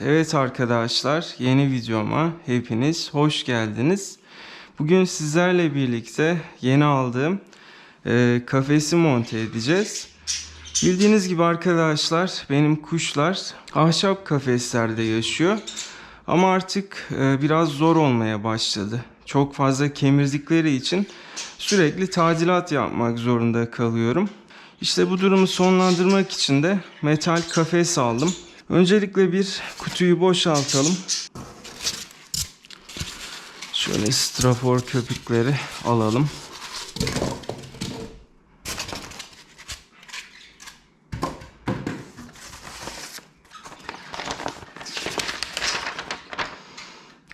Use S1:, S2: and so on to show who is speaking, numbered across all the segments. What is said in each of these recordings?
S1: Evet arkadaşlar yeni videoma hepiniz hoş geldiniz. Bugün sizlerle birlikte yeni aldığım e, kafesi monte edeceğiz. Bildiğiniz gibi arkadaşlar benim kuşlar ahşap kafeslerde yaşıyor. Ama artık e, biraz zor olmaya başladı. Çok fazla kemirdikleri için sürekli tadilat yapmak zorunda kalıyorum. İşte bu durumu sonlandırmak için de metal kafes aldım. Öncelikle bir kutuyu boşaltalım. Şöyle strafor köpükleri alalım.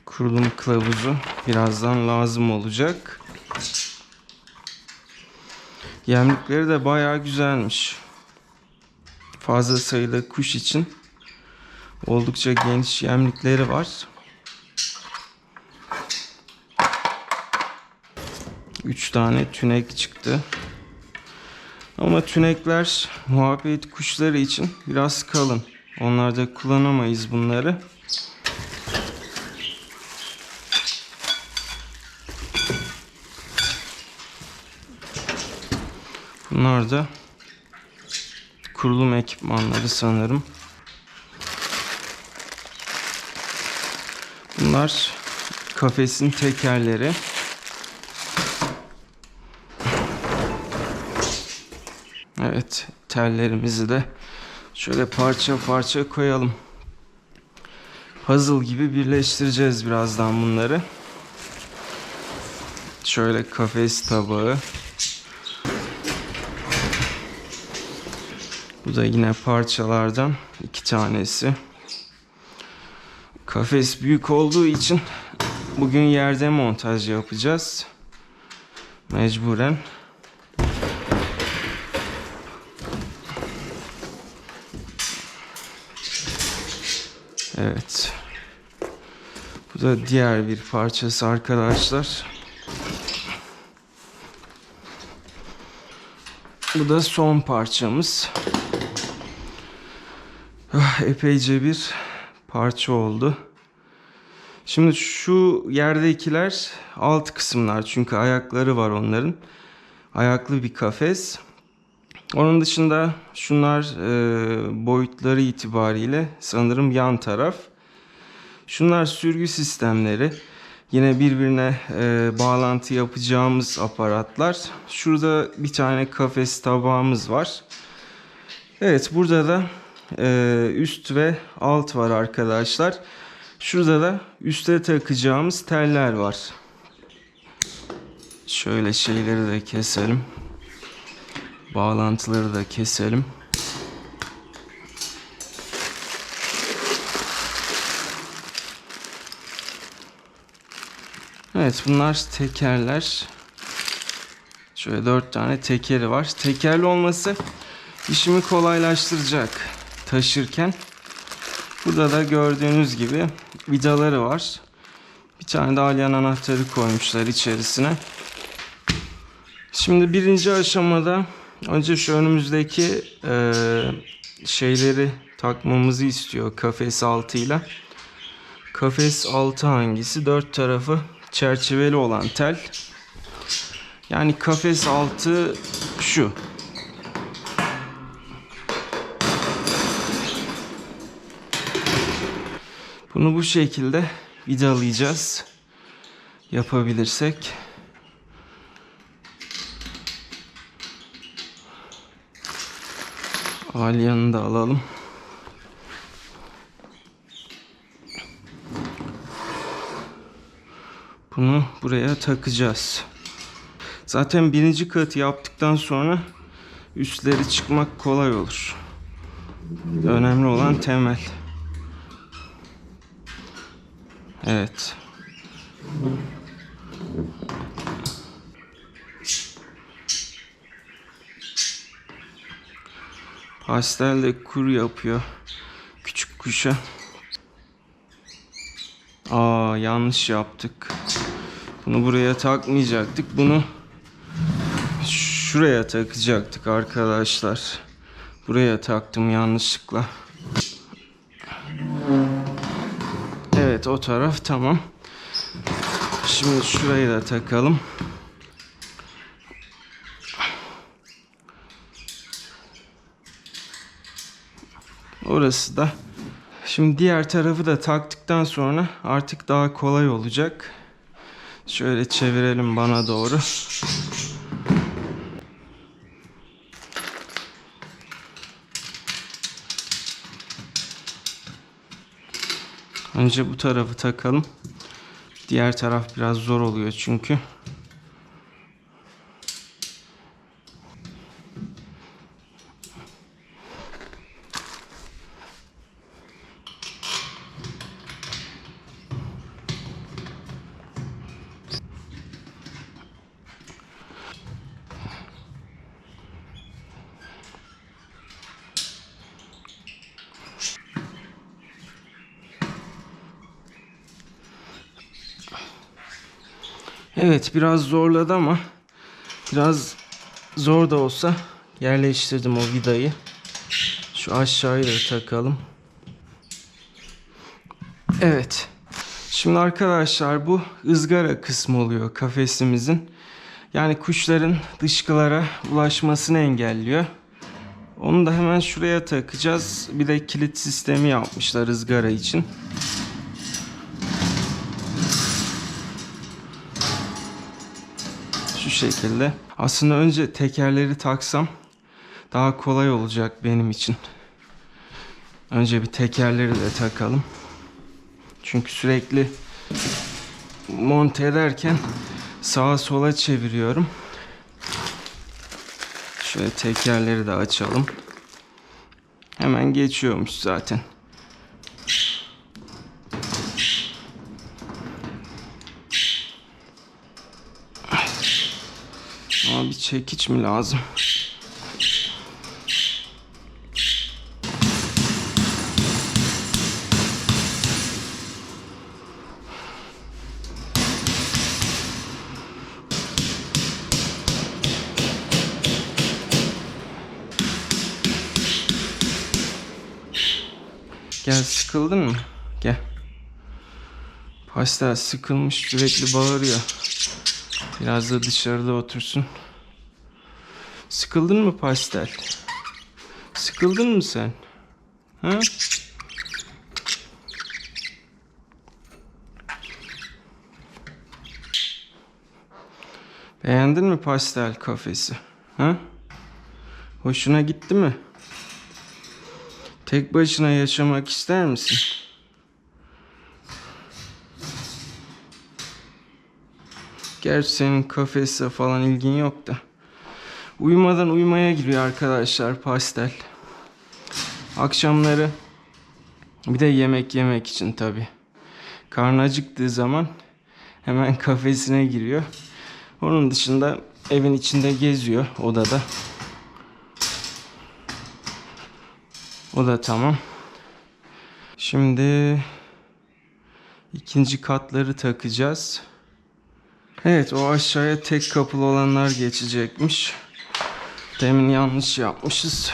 S1: Kurulum kılavuzu birazdan lazım olacak. Yemlikleri de bayağı güzelmiş. Fazla sayıda kuş için oldukça geniş yemlikleri var. Üç tane tünek çıktı. Ama tünekler muhabbet kuşları için biraz kalın. Onlarda kullanamayız bunları. Bunlar da kurulum ekipmanları sanırım. Bunlar kafesin tekerleri. Evet, tellerimizi de şöyle parça parça koyalım. Puzzle gibi birleştireceğiz birazdan bunları. Şöyle kafes tabağı. Bu da yine parçalardan iki tanesi. Kafes büyük olduğu için bugün yerde montaj yapacağız. Mecburen. Evet. Bu da diğer bir parçası arkadaşlar. Bu da son parçamız. Ah, Epeyce bir parça oldu. Şimdi şu yerdekiler alt kısımlar çünkü ayakları var onların. Ayaklı bir kafes. Onun dışında şunlar e, boyutları itibariyle sanırım yan taraf. Şunlar sürgü sistemleri. Yine birbirine e, bağlantı yapacağımız aparatlar. Şurada bir tane kafes tabağımız var. Evet burada da e, üst ve alt var arkadaşlar. Şurada da üste takacağımız teller var. Şöyle şeyleri de keselim. Bağlantıları da keselim. Evet bunlar tekerler. Şöyle dört tane tekeri var. Tekerli olması işimi kolaylaştıracak taşırken. Burada da gördüğünüz gibi vidaları var. Bir tane de alyan anahtarı koymuşlar içerisine. Şimdi birinci aşamada önce şu önümüzdeki e, şeyleri takmamızı istiyor kafes altıyla. Kafes altı hangisi? Dört tarafı çerçeveli olan tel. Yani kafes altı şu. Bunu bu şekilde vidalayacağız. Yapabilirsek. Alyanı da alalım. Bunu buraya takacağız. Zaten birinci katı yaptıktan sonra üstleri çıkmak kolay olur. Önemli olan temel. Evet. Pastel de kuru yapıyor. Küçük kuşa. Aa yanlış yaptık. Bunu buraya takmayacaktık. Bunu şuraya takacaktık arkadaşlar. Buraya taktım yanlışlıkla. Evet o taraf tamam. Şimdi şurayı da takalım. Orası da. Şimdi diğer tarafı da taktıktan sonra artık daha kolay olacak. Şöyle çevirelim bana doğru. Önce bu tarafı takalım. Diğer taraf biraz zor oluyor çünkü. Evet biraz zorladı ama biraz zor da olsa yerleştirdim o vidayı. Şu aşağıyı da takalım. Evet. Şimdi arkadaşlar bu ızgara kısmı oluyor kafesimizin. Yani kuşların dışkılara ulaşmasını engelliyor. Onu da hemen şuraya takacağız. Bir de kilit sistemi yapmışlar ızgara için. Şu şekilde. Aslında önce tekerleri taksam daha kolay olacak benim için. Önce bir tekerleri de takalım. Çünkü sürekli monte ederken sağa sola çeviriyorum. Şöyle tekerleri de açalım. Hemen geçiyormuş zaten. Ama bir çekiç mi lazım? Gel sıkıldın mı? Gel. Pastel sıkılmış sürekli bağırıyor. Biraz da dışarıda otursun. Sıkıldın mı pastel? Sıkıldın mı sen? Ha? Beğendin mi pastel kafesi? Ha? Hoşuna gitti mi? Tek başına yaşamak ister misin? Gerçi senin kafese falan ilgin yok da. Uyumadan uyumaya giriyor arkadaşlar pastel. Akşamları bir de yemek yemek için tabi. Karnı acıktığı zaman hemen kafesine giriyor. Onun dışında evin içinde geziyor odada. O da tamam. Şimdi ikinci katları takacağız. Evet o aşağıya tek kapılı olanlar geçecekmiş. Demin yanlış yapmışız.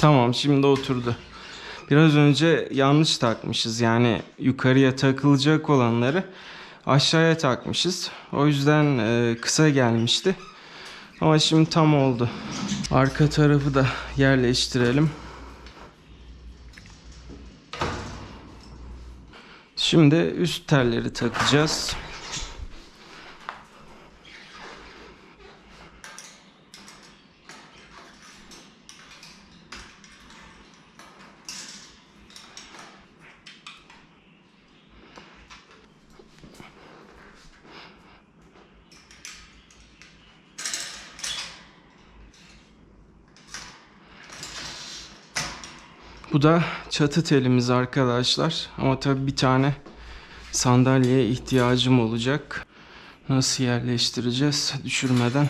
S1: Tamam şimdi oturdu. Biraz önce yanlış takmışız. Yani yukarıya takılacak olanları aşağıya takmışız. O yüzden e, kısa gelmişti. Ama şimdi tam oldu. Arka tarafı da yerleştirelim. Şimdi üst telleri takacağız. Bu da çatı telimiz arkadaşlar. Ama tabii bir tane sandalyeye ihtiyacım olacak. Nasıl yerleştireceğiz düşürmeden?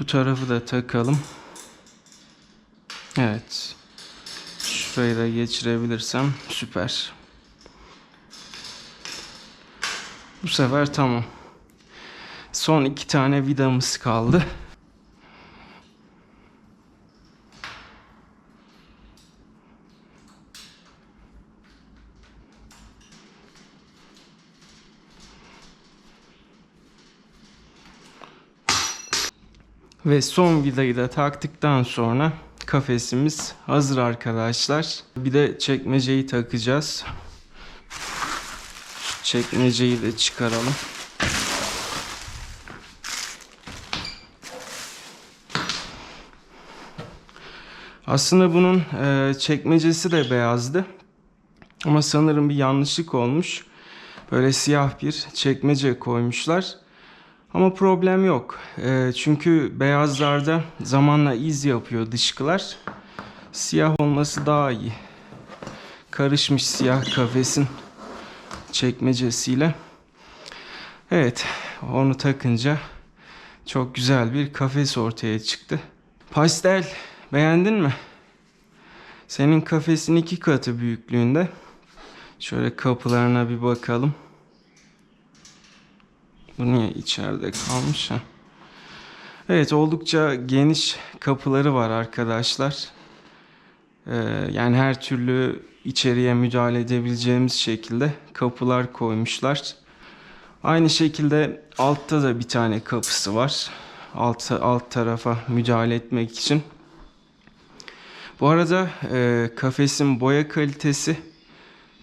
S1: Bu tarafı da takalım. Evet. Şurayı da geçirebilirsem süper. Bu sefer tamam. Son iki tane vidamız kaldı. Ve son vidayı da taktıktan sonra kafesimiz hazır arkadaşlar. Bir de çekmeceyi takacağız. Çekmeceyi de çıkaralım. Aslında bunun e, çekmecesi de beyazdı. Ama sanırım bir yanlışlık olmuş. Böyle siyah bir çekmece koymuşlar. Ama problem yok. Ee, çünkü beyazlarda zamanla iz yapıyor dışkılar. Siyah olması daha iyi. Karışmış siyah kafesin çekmecesiyle. Evet, onu takınca çok güzel bir kafes ortaya çıktı. Pastel, beğendin mi? Senin kafesin iki katı büyüklüğünde. Şöyle kapılarına bir bakalım. Bu niye içeride kalmış ha? Evet oldukça geniş kapıları var arkadaşlar. Ee, yani her türlü içeriye müdahale edebileceğimiz şekilde kapılar koymuşlar. Aynı şekilde altta da bir tane kapısı var. Alt, alt tarafa müdahale etmek için. Bu arada e, kafesin boya kalitesi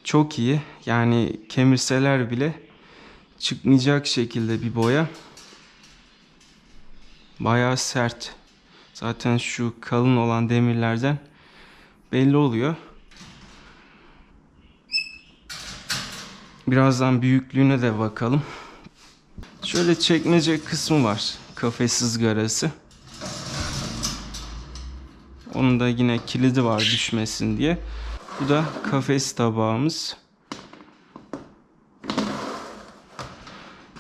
S1: çok iyi. Yani kemirseler bile çıkmayacak şekilde bir boya. Bayağı sert. Zaten şu kalın olan demirlerden belli oluyor. Birazdan büyüklüğüne de bakalım. Şöyle çekmece kısmı var. Kafes ızgarası. Onun da yine kilidi var düşmesin diye. Bu da kafes tabağımız.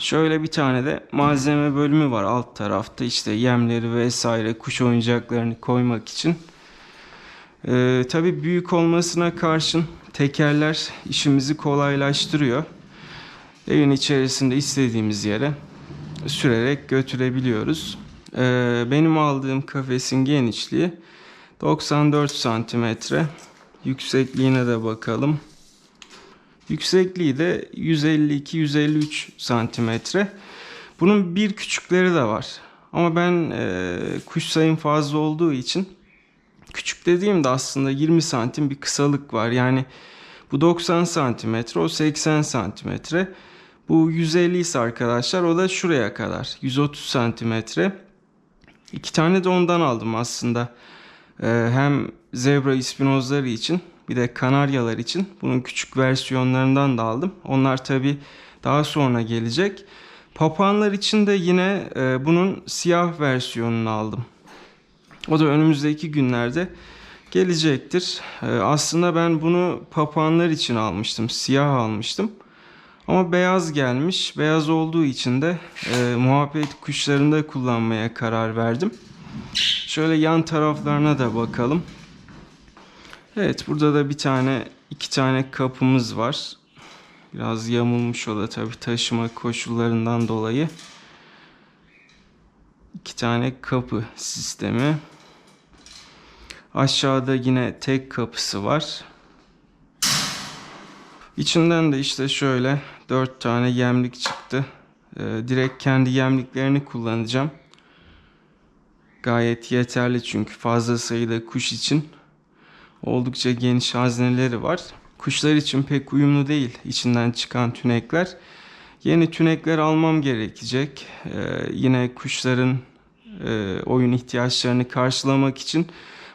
S1: Şöyle bir tane de malzeme bölümü var alt tarafta işte yemleri vesaire kuş oyuncaklarını koymak için. Ee, Tabi büyük olmasına karşın tekerler işimizi kolaylaştırıyor. Evin içerisinde istediğimiz yere sürerek götürebiliyoruz. Ee, benim aldığım kafesin genişliği 94 santimetre. Yüksekliğine de bakalım. Yüksekliği de 152-153 santimetre. Bunun bir küçükleri de var. Ama ben e, kuş sayım fazla olduğu için küçük dediğimde aslında 20 santim bir kısalık var. Yani bu 90 santimetre, o 80 santimetre. Bu 150 ise arkadaşlar o da şuraya kadar. 130 santimetre. İki tane de ondan aldım aslında. Ee, hem zebra ispinozları için bir de kanaryalar için bunun küçük versiyonlarından da aldım. Onlar tabi daha sonra gelecek. Papağanlar için de yine e, bunun siyah versiyonunu aldım. O da önümüzdeki günlerde gelecektir. E, aslında ben bunu papağanlar için almıştım. Siyah almıştım. Ama beyaz gelmiş. Beyaz olduğu için de e, muhabbet kuşlarında kullanmaya karar verdim. Şöyle yan taraflarına da bakalım. Evet burada da bir tane iki tane kapımız var. Biraz yamulmuş o da tabii taşıma koşullarından dolayı. İki tane kapı sistemi. Aşağıda yine tek kapısı var. İçinden de işte şöyle dört tane yemlik çıktı. Ee, direkt kendi yemliklerini kullanacağım. Gayet yeterli çünkü fazla sayıda kuş için oldukça geniş hazneleri var. Kuşlar için pek uyumlu değil içinden çıkan tünekler. Yeni tünekler almam gerekecek. Ee, yine kuşların e, oyun ihtiyaçlarını karşılamak için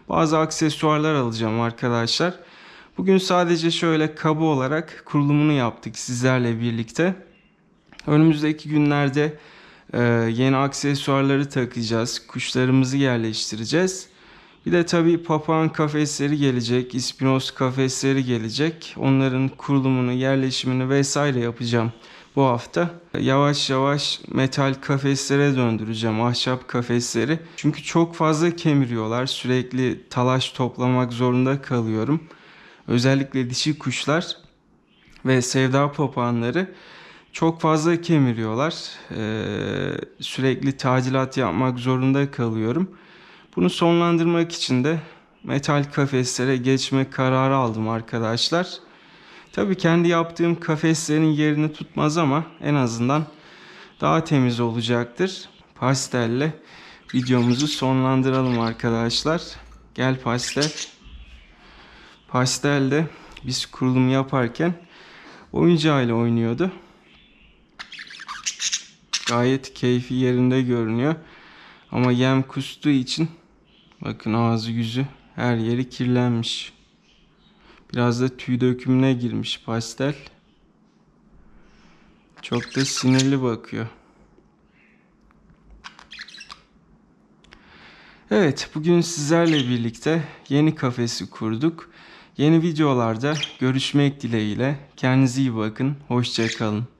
S1: bazı aksesuarlar alacağım arkadaşlar. Bugün sadece şöyle kaba olarak kurulumunu yaptık sizlerle birlikte. Önümüzdeki günlerde e, yeni aksesuarları takacağız. Kuşlarımızı yerleştireceğiz. Bir de tabii papağan kafesleri gelecek, ispinoz kafesleri gelecek. Onların kurulumunu, yerleşimini vesaire yapacağım bu hafta. Yavaş yavaş metal kafeslere döndüreceğim, ahşap kafesleri. Çünkü çok fazla kemiriyorlar. Sürekli talaş toplamak zorunda kalıyorum. Özellikle dişi kuşlar ve sevda papağanları çok fazla kemiriyorlar. Ee, sürekli tadilat yapmak zorunda kalıyorum. Bunu sonlandırmak için de metal kafeslere geçme kararı aldım arkadaşlar. Tabii kendi yaptığım kafeslerin yerini tutmaz ama en azından daha temiz olacaktır. Pastelle videomuzu sonlandıralım arkadaşlar. Gel pastel. Pastelde biz kurulum yaparken oyuncağıyla oynuyordu. Gayet keyfi yerinde görünüyor. Ama yem kustuğu için bakın ağzı yüzü her yeri kirlenmiş. Biraz da tüy dökümüne girmiş pastel. Çok da sinirli bakıyor. Evet, bugün sizlerle birlikte yeni kafesi kurduk. Yeni videolarda görüşmek dileğiyle. Kendinize iyi bakın. Hoşçakalın.